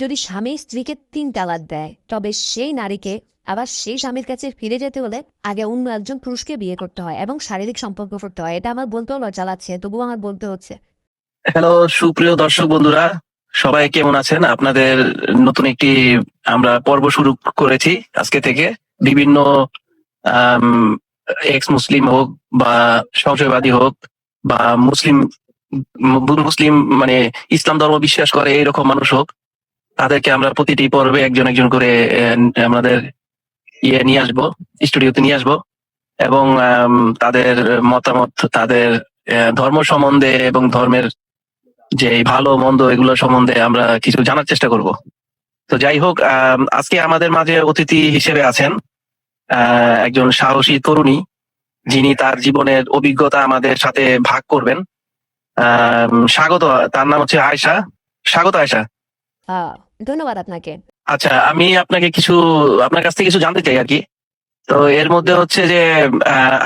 যদি স্বামী স্ত্রীকে তিন তালাক দেয়, তবে সেই নারীকে আবার সেই স্বামীর কাছে ফিরে যেতে হলে আগে অন্য একজন পুরুষকে বিয়ে করতে হয় এবং শারীরিক সম্পর্ক করতে হয়। এটা আমার বলতেও লজ্জা লাগছে, তবুও আমার বলতে হচ্ছে। হ্যালো সুপ্রিয় দর্শক বন্ধুরা, সবাই কেমন আছেন? আপনাদের নতুন একটি আমরা পর্ব শুরু করেছি আজকে থেকে। বিভিন্ন এক্স মুসলিম হোক বা সংশয়বাদী হোক বা মুসলিম মুসলিম মানে ইসলাম ধর্ম বিশ্বাস করে, এরকম মানুষ হোক তাদেরকে আমরা প্রতিটি পর্বে একজন একজন করে আমাদের ইয়ে নিয়ে আসব স্টুডিওতে নিয়ে আসব এবং তাদের মতামত তাদের ধর্ম সম্বন্ধে এবং ধর্মের যে ভালো মন্দ এগুলো সম্বন্ধে আমরা কিছু জানার চেষ্টা করব। তো যাই হোক আজকে আমাদের মাঝে অতিথি হিসেবে আছেন একজন সাহসী তরুণী যিনি তার জীবনের অভিজ্ঞতা আমাদের সাথে ভাগ করবেন। স্বাগত তার নাম হচ্ছে আয়শা। স্বাগত আহ, ধন্যবাদ আপনাকে। আচ্ছা আমি আপনাকে কিছু আপনার কাছ থেকে কিছু জানতে চাই আর কি। তো এর মধ্যে হচ্ছে যে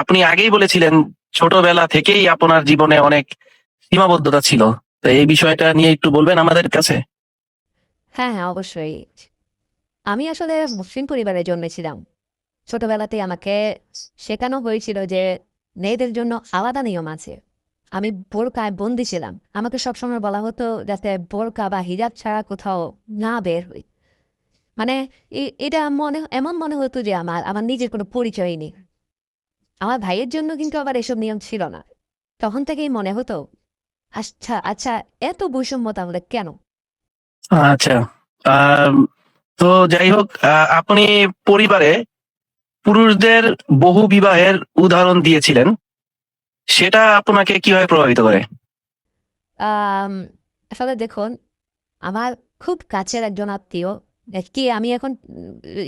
আপনি আগেই বলেছিলেন ছোটবেলা থেকেই আপনার জীবনে অনেক সীমাবদ্ধতা ছিল। তো এই বিষয়টা নিয়ে একটু বলবেন আমাদের কাছে। হ্যাঁ হ্যাঁ অবশ্যই। আমি আসলে মুসলিম পরিবারে জন্মেছিলাম। ছোটবেলাতেই আমাকে শেখানো হয়েছিল যে মেয়েদের জন্য আলাদা নিয়ম আছে। আমি বোরকায় বন্দি ছিলাম। আমাকে সবসময় বলা হতো যাতে বোরকা বা হিজাব ছাড়া কোথাও না বের হই। মানে এটা মনে, এমন মনে হতো যে আমার আমার নিজের কোনো পরিচয় নেই। আমার ভাইয়ের জন্য কিন্তু আবার এসব নিয়ম ছিল না। তখন থেকেই মনে হতো আচ্ছা আচ্ছা এত বৈষম্য তাহলে কেন? আচ্ছা তো যাই হোক আপনি পরিবারে পুরুষদের বহু বিবাহের উদাহরণ দিয়েছিলেন। সেটা আপনাকে কীভাবে প্রভাবিত করে? আসলে দেখুন, আমার খুব কাছের একজন আত্মীয়, কি আমি এখন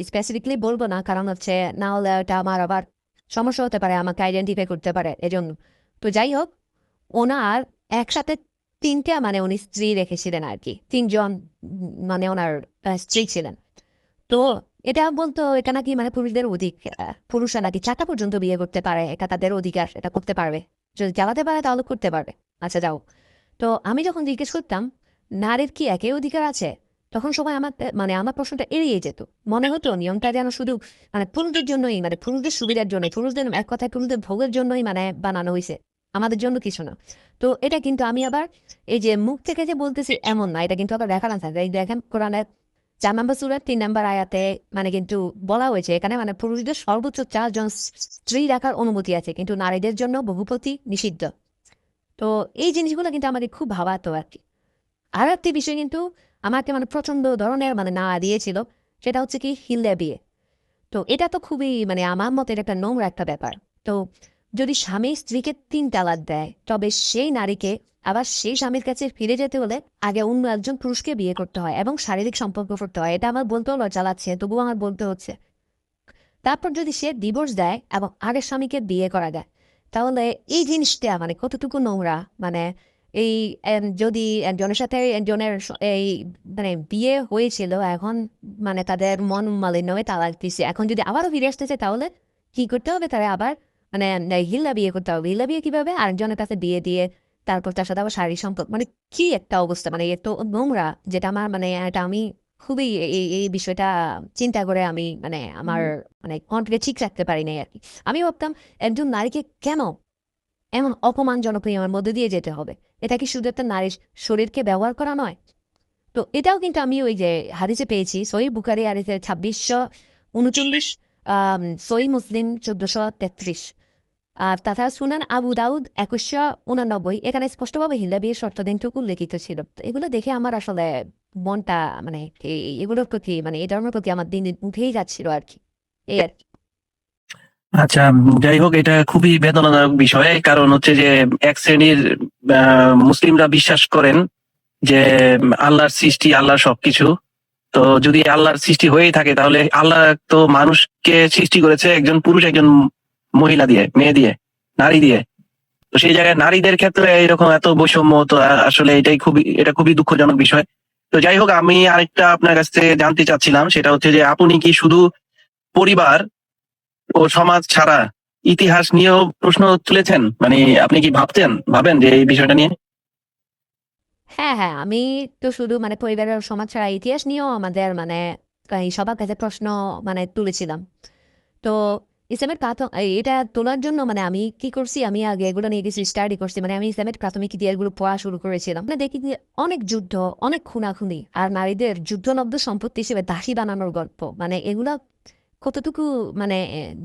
স্পেসিফিকলি বলব না, কারণ হচ্ছে না হলে ওটা আমার আবার সমস্যা হতে পারে, আমাকে আইডেন্টিফাই করতে পারে, এজন্য। তো যাই হোক, ওনার একসাথে তিনটা মানে উনি স্ত্রী রেখেছিলেন আর কি, তিনজন মানে ওনার স্ত্রী ছিলেন। তো এটা বলতো এটা নাকি মানে পুরুষদের অধিকার পুরুষরা নাকি চারটা পর্যন্ত বিয়ে করতে পারে এটা তাদের অধিকার এটা করতে পারবে। যদি চালাতে পারে তাহলে করতে পারবে। আচ্ছা যাও। তো আমি যখন জিজ্ঞেস করতাম নারীর কি একই অধিকার আছে? তখন সবাই আমার মানে আমার প্রশ্নটা এড়িয়ে যেত। মনে হতো নিয়মটা যেন শুধু মানে পুরুষদের জন্যই মানে পুরুষদের সুবিধার জন্যই পুরুষদের এক কথায় পুরুষদের ভোগের জন্যই মানে বানানো হয়েছে আমাদের জন্য কিছু না। তো এটা কিন্তু আমি আবার এই যে মুখ থেকে যে বলতেছি এমন না এটা কিন্তু আবার এই দেখেন কোরআনের চার নম্বর সুরার তিন নম্বর আয়াতে মানে কিন্তু বলা হয়েছে, এখানে মানে পুরুষদের সর্বোচ্চ চারজন স্ত্রী রাখার অনুমতি আছে, কিন্তু নারীদের জন্য বহুপতি নিষিদ্ধ। তো এই জিনিসগুলো কিন্তু আমাদের খুব ভাবাতো আর কি। আর একটি বিষয় কিন্তু আমাকে মানে প্রচণ্ড ধরনের মানে না দিয়েছিল, সেটা হচ্ছে কি হিল্লে বিয়ে। তো এটা তো খুবই মানে আমার মতে একটা নোংরা একটা ব্যাপার। তো যদি স্বামী স্ত্রীকে তিন তালাক দেয়, তবে সেই নারীকে আবার সেই স্বামীর কাছে ফিরে যেতে হলে আগে অন্য একজন পুরুষকে বিয়ে করতে হয় এবং শারীরিক সম্পর্ক করতে হয়। এটা আমার বলতেও লজ্জা লাগছে, তবুও আমার বলতে হচ্ছে। তারপর যদি সে ডিভোর্স দেয় এবং আগের স্বামীকে বিয়ে করা দেয়, তাহলে এই জিনিসটা মানে কতটুকু নোংরা? মানে এই যদি একজনের সাথে একজনের এই মানে বিয়ে হয়েছিল, এখন মানে তাদের মন মালিন্য হয়ে তালাক দিছে, এখন যদি আবারও ফিরে আসতেছে তাহলে কি করতে হবে? তারা আবার মানে হিল্লা বিয়ে করতে হবে। হিল্লা বিয়ে কীভাবে? আরেকজনের কাছে বিয়ে দিয়ে তারপর তার সাথে আবার শারীরিক সম্পর্ক। মানে কি একটা অবস্থা মানে এত নোংরা যেটা আমার মানে এটা আমি খুবই এই এই বিষয়টা চিন্তা করে আমি মানে আমার মানে কণ্ঠকে ঠিক রাখতে পারি নাই আর কি। আমি ভাবতাম একজন নারীকে কেন এমন অপমানজনক নিয়মের মধ্যে দিয়ে যেতে হবে? এটা কি শুধু একটা নারীর শরীরকে ব্যবহার করা নয়? তো এটাও কিন্তু আমি ওই যে হাদিসে পেয়েছি সই বুকারি হাদিসে ছাব্বিশশো উনচল্লিশ সই মুসলিম চোদ্দশো তেত্রিশ। আর তাছাড়া সুনান আবু দাউদ একুশশো উনানব্বই। এখানে স্পষ্টভাবে হিল্লা বিয়ের শর্তদিনটুকু লিখিত ছিল। এগুলো দেখে আমার আসলে মনটা মানে এগুলোর প্রতি মানে এই ধর্মের প্রতি আমার দিন দিন উঠেই যাচ্ছিল আর কি। এই আর কি। আচ্ছা যাই হোক, এটা খুবই বেদনাদায়ক বিষয়। কারণ হচ্ছে যে এক শ্রেণির মুসলিমরা বিশ্বাস করেন যে আল্লাহর সৃষ্টি, আল্লাহর সবকিছু। তো যদি আল্লাহর সৃষ্টি হয়েই থাকে, তাহলে আল্লাহ তো মানুষকে সৃষ্টি করেছে। একজন পুরুষ, একজন মহিলা দিয়ে, মেয়ে দিয়ে, নারী দিয়ে। তো সেই জায়গায় নারীদের ক্ষেত্রে এরকম এত বৈষম্য তো আসলে এটাই খুবই, এটা খুবই দুঃখজনক বিষয়। তো যাই হোক, আমি আরেকটা আপনার কাছ থেকে জানতে চাচ্ছিলাম, সেটা হচ্ছে যে আপনি কি শুধু পরিবার ও সমাজ ছাড়া ইতিহাস নিয়েও প্রশ্ন তুলেছেন? মানে আপনি কি ভাবতেন ভাবেন যে এই বিষয়টা নিয়ে? হ্যাঁ হ্যাঁ আমি তো শুধু মানে পরিবারের সমাজ ছাড়া ইতিহাস নিয়েও আমাদের মানে সবার কাছে প্রশ্ন মানে তুলেছিলাম। তো ইসলামের প্রাথমিক এটা তোলার জন্য মানে আমি কি করছি? আমি আগে এগুলো নিয়ে কিছু স্টাডি করছি। মানে আমি ইসলামের প্রাথমিক ইতিহাসগুলো পড়া শুরু করেছিলাম। মানে দেখি অনেক যুদ্ধ, অনেক খুনাখুনি আর নারীদের যুদ্ধলব্ধ সম্পত্তি হিসেবে দাসী বানানোর গল্প। মানে এগুলা কতটুকু মানে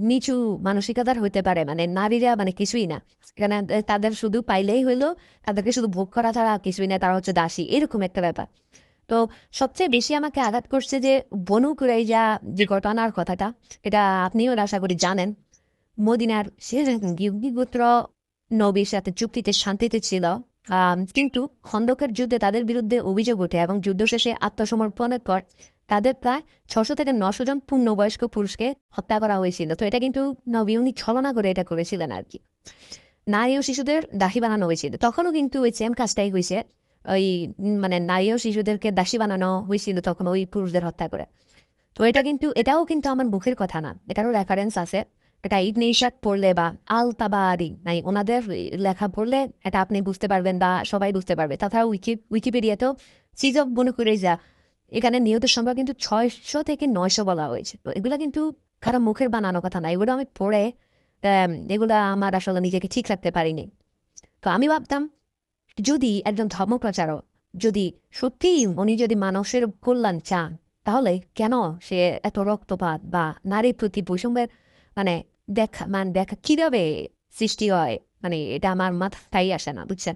নিচু মানসিকতার হইতে পারে? মানে নারীরা মানে কিছুই না। এখানে তাদের শুধু পাইলেই হইল, তাদেরকে শুধু ভোগ করা ছাড়া কিছুই না, তারা হচ্ছে দাসী। এরকম একটা ব্যাপার। তো সবচেয়ে বেশি আমাকে আঘাত করছে যে বনু কুরাইজা যে ঘটনার কথাটা, এটা আপনিও আশা করি জানেন। মদিনার সে গোত্র নবীর সাথে চুক্তিতে, শান্তিতে ছিল। কিন্তু খন্দকের যুদ্ধে তাদের বিরুদ্ধে অভিযোগ ওঠে এবং যুদ্ধ শেষে আত্মসমর্পণের পর তাদের প্রায় ছশো থেকে নশো জন পূর্ণবয়স্ক পুরুষকে হত্যা করা হয়েছিল। তো এটা কিন্তু নবী উনি ছলনা করে এটা করেছিলেন আর কি। নারী ও শিশুদের দাহি বানানো হয়েছিল তখনও কিন্তু ওই সেম কাজটাই হয়েছে। ওই মানে নারী ও শিশুদেরকে দাসী বানানো হয়েছিল তখন ওই পুরুষদের হত্যা করে। তো এটা কিন্তু, এটাও কিন্তু আমার মুখের কথা না। এটারও রেফারেন্স আছে। এটা ঈদ নেইশাক পড়লে বা আল তাবারি নাই ওনাদের লেখা পড়লে এটা আপনি বুঝতে পারবেন বা সবাই বুঝতে পারবে। তাছাড়া উইকি, উইকিপিডিয়াতেও সিজ অফ মনে করে যা এখানে নিহতের সংখ্যা কিন্তু ছয়শো থেকে নয়শো বলা হয়েছে। তো এগুলো কিন্তু কারও মুখের বানানো কথা না। এগুলো আমি পড়ে এগুলো আমার আসলে নিজেকে ঠিক রাখতে পারিনি। তো আমি ভাবতাম যদি একজন ধর্মপ্রচারক যদি সত্যিই উনি যদি মানুষের কল্যাণ চান তাহলে কেন সে এত রক্তপাত বা নারীর প্রতি বৈষম্যের মানে দেখা মানে দেখা কীভাবে সৃষ্টি হয়? মানে এটা আমার মাথায় আসে না বুঝছেন?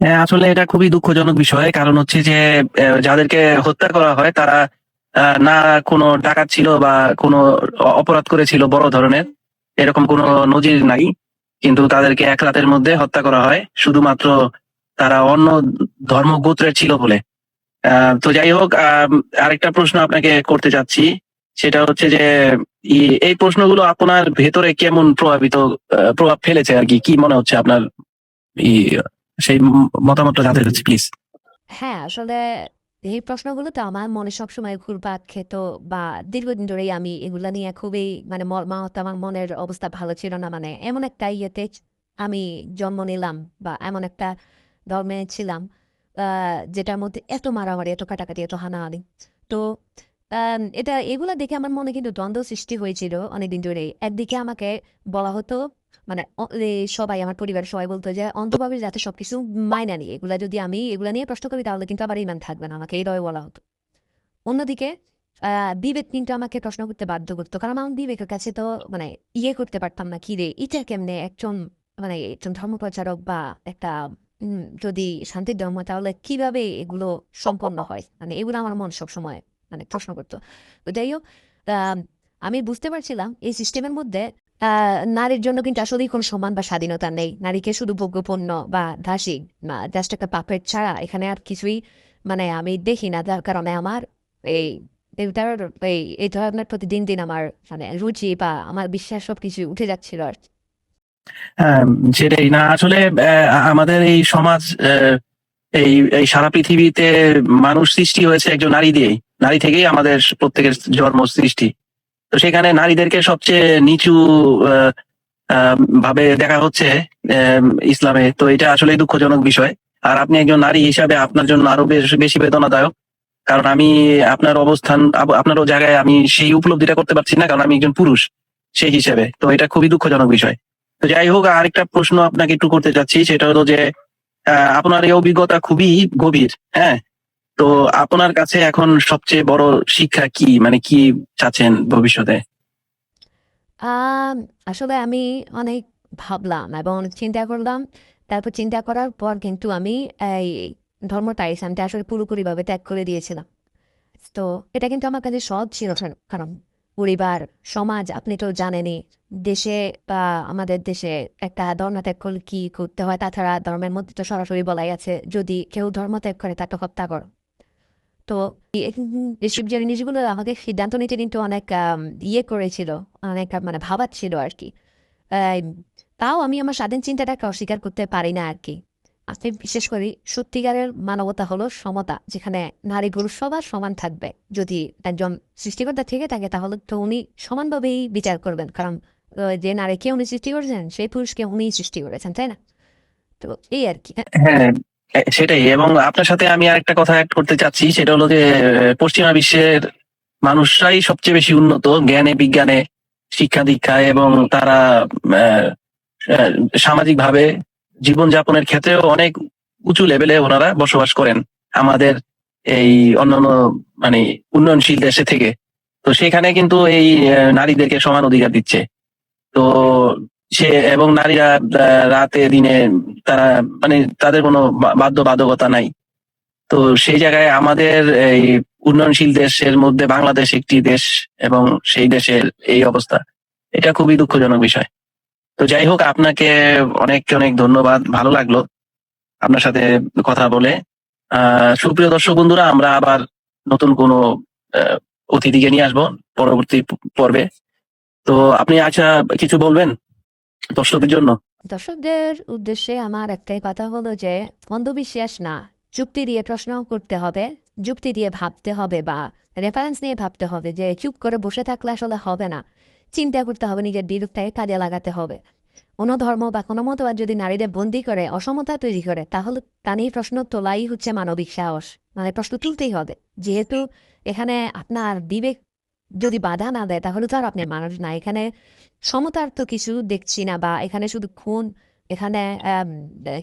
হ্যাঁ, আসলে এটা খুবই দুঃখজনক বিষয়। কারণ হচ্ছে যে যাদেরকে হত্যা করা হয় তারা না কোনো ডাকাত ছিল বা কোনো অপরাধ করেছিল বড় ধরনের। এরকম কোনো নজির নাই। কিন্তু তাদেরকে এক রাতের মধ্যে হত্যা করা হয়। শুধুমাত্র তারা অন্য ধর্মগোত্রের ছিল বলে। তো যাই হোক আরেকটা প্রশ্ন আপনাকে করতে চাচ্ছি। সেটা হচ্ছে যে এই প্রশ্নগুলো আপনার ভেতরে কেমন প্রভাবিত প্রভাব ফেলেছে আর কি? কি মনে হচ্ছে আপনার সেই মতামতটা জানতে চাচ্ছি প্লিজ হ্যাঁ আসলে এই প্রশ্নগুলো তো আমার মনে সবসময় ঘুরপাক খেত বা দীর্ঘদিন ধরেই আমি এগুলা নিয়ে খুবই মানে ম- আমার মনের অবস্থা ভালো ছিল না মানে এমন একটা ইয়েতে আমি জন্ম নিলাম বা এমন একটা ধর্মে ছিলাম আহ, যেটার মধ্যে এত মারামারি এত কাটাকাটি এত হানাহানি। তো এটা এগুলা দেখে আমার মনে কিন্তু দ্বন্দ্ব সৃষ্টি হয়েছিল অনেকদিন ধরেই। একদিকে আমাকে বলা হতো মানে সবাই, আমার পরিবারের সবাই বলতো যে অন্তভাবে যাতে সবকিছু মাইনা নিয়ে এগুলা যদি আমি এগুলা নিয়ে প্রশ্ন করি, তাহলে কিন্তু আবার ইমান থাকবে না, আমাকে এইভাবে বলা হতো। অন্যদিকে বিবেক কিন্তু আমাকে প্রশ্ন করতে বাধ্য করতো, কারণ আমার বিবেকের কাছে তো মানে ইয়ে করতে পারতাম না, কি রে, এটা কেমনে? একজন মানে একজন ধর্মপ্রচারক বা একটা যদি শান্তির ধর্ম, তাহলে কীভাবে এগুলো সম্পন্ন হয়? মানে এগুলো আমার মন সবসময় মানে প্রশ্ন করতো। যাই হোক আমি বুঝতে পারছিলাম, এই সিস্টেমের মধ্যে নারীর জন্য কিন্তু আসলেই কোনো সমান বা স্বাধীনতা নেই। নারীকে শুধু ভোগ্যপণ্য বা দাসী জাস্ট একটা পাপের ছাড়া এখানে আর কিছুই মানে আমি দেখি না যার কারণে আমার এই এটার এই এই ধরনের প্রতি দিন আমার মানে রুচি বা আমার বিশ্বাস সব কিছু উঠে যাচ্ছিল আর হ্যাঁ সেটাই না, আসলে আমাদের এই সমাজ এই এই সারা পৃথিবীতে মানুষ সৃষ্টি হয়েছে একজন নারী দিয়েই। নারী থেকেই আমাদের প্রত্যেকের জন্ম সৃষ্টি। তো সেখানে নারীদেরকে সবচেয়ে নিচু ভাবে দেখা হচ্ছে ইসলামে। তো এটা আসলে দুঃখজনক বিষয়। আর আপনি একজন নারী হিসাবে আপনার জন্য আরও বেশ বেদনাদায়ক। কারণ আমি আপনার অবস্থান, আব- আপনার ও জায়গায় আমি সেই উপলব্ধিটা করতে পারছি না, কারণ আমি একজন পুরুষ সেই হিসেবে। তো এটা খুবই দুঃখজনক বিষয়। তো যাই হোক আরেকটা প্রশ্ন আপনাকে একটু করতে চাচ্ছি, সেটা হলো যে আপনার এই অভিজ্ঞতা খুবই গভীর হ্যাঁ? তো আপনার কাছে এখন সবচেয়ে বড় শিক্ষা কি? মানে কি চাচ্ছেন ভবিষ্যতে? আসলে আমি অনেক ভাবলাম এবং চিন্তা করলাম। তারপর চিন্তা করার পর কিন্তু আমি এই ধর্মটা ইসলামটা আসলে পুরোপুরিভাবে ত্যাগ করে দিয়েছিলাম। তো এটা কিন্তু আমার কাছে সহজ ছিল, কারণ পরিবার, সমাজ, আপনি তো জানেনই, দেশে বা আমাদের দেশে একটা ধর্ম ত্যাগ করলে কি করতে হয়? তাছাড়া ধর্মের মধ্যে তো সরাসরি বলাই আছে, যদি কেউ ধর্ম ত্যাগ করে তাকে হত্যা করো। তো এই- এসব জিনিসগুলো আমাকে সিদ্ধান্ত নিতে কিন্তু অনেক ইয়ে করেছিল, অনেক মানে ভাবাচ্ছিল আর কি তাও আমি আমার স্বাধীন চিন্তাটাকে অস্বীকার করতে পারি না আর কি আমি বিশেষ করি সত্যিকারের মানবতা হলো সমতা, যেখানে নারী পুরুষ সবার সমান থাকবে। যদি একজন সৃষ্টিকর্তা থেকে থাকে, তাহলে তো উনি সমানভাবেই বিচার করবেন। কারণ যে নারীকে উনি সৃষ্টি করেছেন, সেই পুরুষকে উনি সৃষ্টি করেছেন, তাই না? তো এই আর কি হ্যাঁ সেটাই। এবং আপনার সাথে আমি আরেকটা কথা অ্যাড করতে চাচ্ছি, সেটা হলো যে, পশ্চিমা বিশ্বের মানুষরাই সবচেয়ে বেশি উন্নত জ্ঞানে, বিজ্ঞানে, শিক্ষা দীক্ষায় এবং তারা সামাজিক ভাবে জীবনযাপনের ক্ষেত্রেও অনেক উঁচু লেভেলে ওনারা বসবাস করেন আমাদের এই অন্যান্য মানে উন্নয়নশীল দেশে থেকে। তো সেখানে কিন্তু এই নারীদেরকে সমান অধিকার দিচ্ছে। তো সে এবং নারীরা রাতে, দিনে তারা মানে তাদের কোনো বা- বাধ্যবাধকতা নাই। তো সেই জায়গায় আমাদের এই উন্নয়নশীল দেশের মধ্যে বাংলাদেশ একটি দেশ এবং সেই দেশের এই অবস্থা, এটা খুবই দুঃখজনক বিষয়। তো যাই হোক, আপনাকে অনেক অনেক ধন্যবাদ, ভালো লাগল আপনার সাথে কথা বলে। সুপ্রিয় দর্শক বন্ধুরা, আমরা আবার নতুন কোনো অতিথিকে নিয়ে আসব পরবর্তী পর্বে। তো আপনি আচ্ছা কিছু বলবেন? দর্শকদের জন্য। দর্শকদের উদ্দেশ্যে আমার একটাই কথা হলো যে, অন্ধবিশ্বাস না, যুক্তি দিয়ে প্রশ্ন করতে হবে, যুক্তি দিয়ে ভাবতে হবে বা রেফারেন্স নিয়ে ভাবতে হবে যে, চুপ করে বসে থাকলে আসলে হবে না। চিন্তা করতে হবে, নিজের বিরুদ্ধে কাজে লাগাতে হবে। কোনো ধর্ম বা কোনো মতবাদ যদি নারীদের বন্দি করে, অসমতা তৈরি করে, তাহলে তা নিয়ে প্রশ্ন তোলাই হচ্ছে মানবিক সাহস। মানে প্রশ্ন তুলতেই হবে। যেহেতু এখানে আপনার বিবেক যদি বাধা না দেয়, তাহলে তো আর আপনি মানুষ না। এখানে সমতার তো কিছু দেখছি না বা এখানে শুধু খুন, এখানে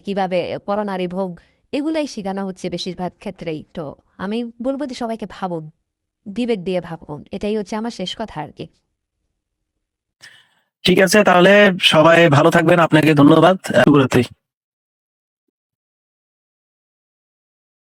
কীভাবে পরনারী ভোগ, এগুলাই শেখানো হচ্ছে বেশিরভাগ ক্ষেত্রেই। তো আমি বলব যে সবাইকে ভাবুন, বিবেক দিয়ে ভাবুন। এটাই হচ্ছে আমার শেষ কথা আর কি। ঠিক আছে, তাহলে সবাই ভালো থাকবেন। আপনাকে ধন্যবাদ। শুভরাত্রি।